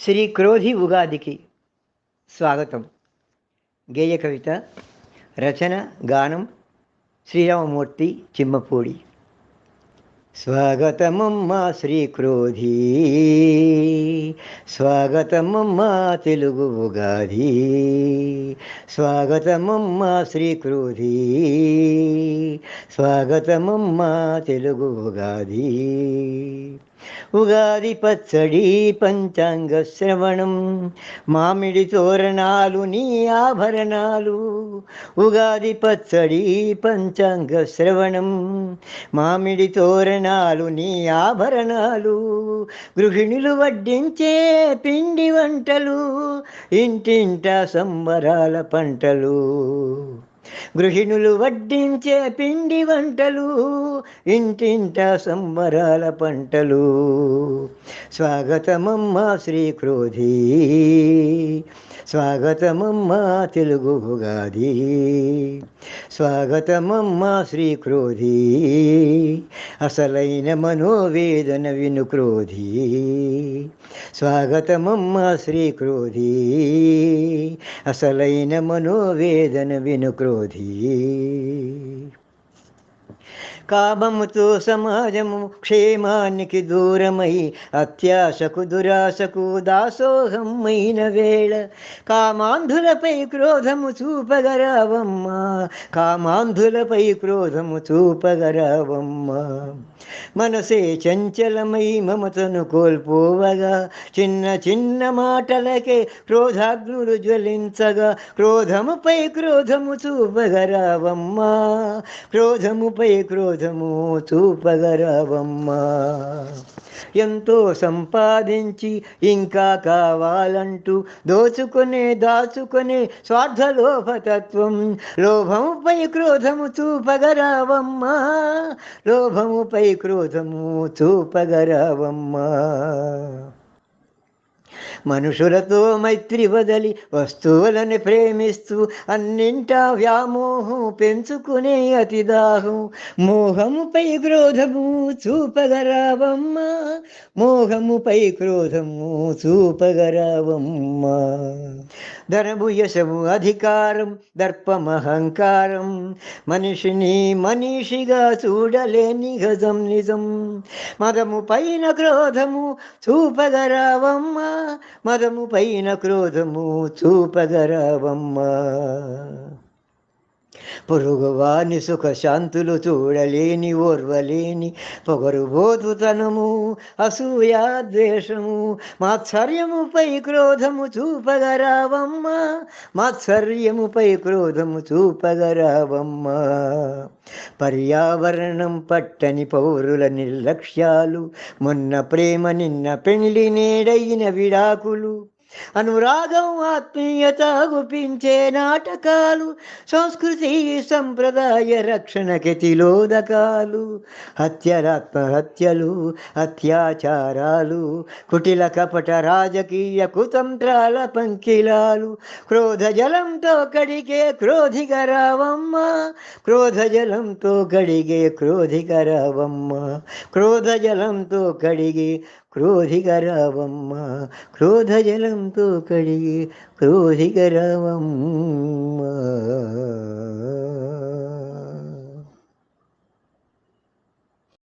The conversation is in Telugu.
శ్రీ క్రోధి ఉగాదికి స్వాగతం. గేయ కవిత రచన గానం శ్రీరామమూర్తి చిమ్మపూడి. స్వాగతమమ్మా శ్రీ క్రోధి. స్వాగతమమ్మా తెలుగు ఉగాది. స్వాగతమమ్మా శ్రీ క్రోధి. తెలుగు ఉగాది. ఉగాది పచ్చడి పంచాంగ శ్రవణం మామిడి తోరణాలు నీ ఆభరణాలు. ఉగాది పచ్చడి పంచాంగ శ్రవణం మామిడి తోరణాలు నీ ఆభరణాలు. గృహిణులు వడ్డించే పిండి వంటలు ఇంటింట సంబరాల పంటలు. గృహిణులు వడ్డించే పిండి వంటలు ఇంటింట సంబరాల పంటలు. స్వాగతమమ్మ శ్రీ క్రోధీ స్వాగతమమ్మ తెలుగు ఉగాది. స్వాగతమమ్మా శ్రీ క్రోధి అసలైన మనోవేదన విను క్రోధి. స్వాగతమమ్మ శ్రీ క్రోధి అసలైన మనోవేదన విను క్రోధి. కామముతో సమాజము క్షేమానికి దూరమై అత్యాశకు దురాశకు దాసోహమైన వేళ. కామాంధులపై క్రోధము చూపగరావమ్మా కామాంధులపై క్రోధము చూపగరావమ్మా. మనసే చంచలమై మమతను కోల్పోవగా చిన్న చిన్న మాటలకే క్రోధాగ్నులు జ్వలించగా క్రోధముపై క్రోధము చూపగరావమ్మా. క్రోధముపై క్రోధము చూపగరావమ్మా ఎంతో సంపాదించి ఇంకా కావాలంటూ దోచుకునే దాచుకునే స్వార్థలోభతత్వం లోభముపై క్రోధము చూపగరావమ్మా లోభముపై క్రోధము చూపగరావమ్మా మనుషులతో మైత్రి వదలి వస్తువులను ప్రేమిస్తూ అన్నింటా వ్యామోహం పెంచుకునే అతి దాహం. మోహముపై క్రోధము చూపగరావమ్మా. మోహముపై క్రోధము చూపగరావమ్మా. ధనము యశము అధికారం దర్పమహంకారం మనిషిని మనిషిగా చూడలేని గజం నిజం. మదము పైన క్రోధము చూపగరావమ్మా. మదము పైన క్రోధము చూపగరావమ్మా పొరుగువాని సుఖశాంతులు చూడలేని ఓర్వలేని పొగరుబోతుతనము అసూయా ద్వేషము మాత్సర్యముపై క్రోధము చూపగరావమ్మా మాత్సర్యముపై క్రోధము చూపగరావమ్మా. పర్యావరణం పట్టని పౌరుల నిర్లక్ష్యాలు మొన్న ప్రేమ నిన్న పెళ్ళి నేడైన విడాకులు అనురాగం ఆత్మీయత గుపించే నాటకాలు సంస్కృతి సంప్రదాయ రక్షణకి తిలోదకాలు హత్యరాత్మహత్యలు అత్యాచారాలు కుటిల కపట రాజకీయ కుతంత్రాల పంకిలాలు క్రోధ జలంతో కడిగే క్రోధిగరావమ్మ క్రోధ జలంతో కడిగే క్రోధిగరావమ్మ క్రోధ జలంతో కడిగే క్రోధికరావమ్మ క్రోధజలంతో కడిగి క్రోధికరావమ్మ